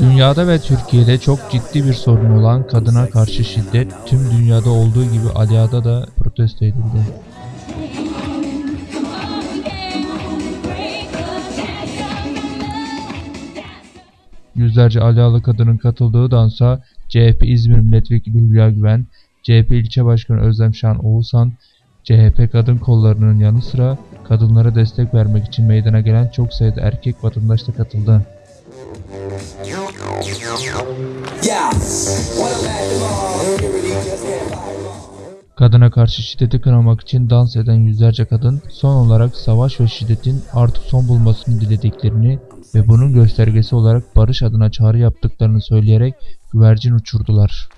Dünyada ve Türkiye'de çok ciddi bir sorun olan kadına karşı şiddet tüm dünyada olduğu gibi Alia'da da protesto edildi. Yüzlerce Alialı kadının katıldığı dansa CHP İzmir Milletvekili Hülya Güven, CHP ilçe başkanı Özlem Şan Oğuzhan, CHP kadın kollarının yanı sıra kadınlara destek vermek için meydana gelen çok sayıda erkek vatandaş da katıldı. Kadına karşı şiddeti kınamak için dans eden yüzlerce kadın son olarak savaş ve şiddetin artık son bulmasını dilediklerini ve bunun göstergesi olarak barış adına çağrı yaptıklarını söyleyerek güvercin uçurdular.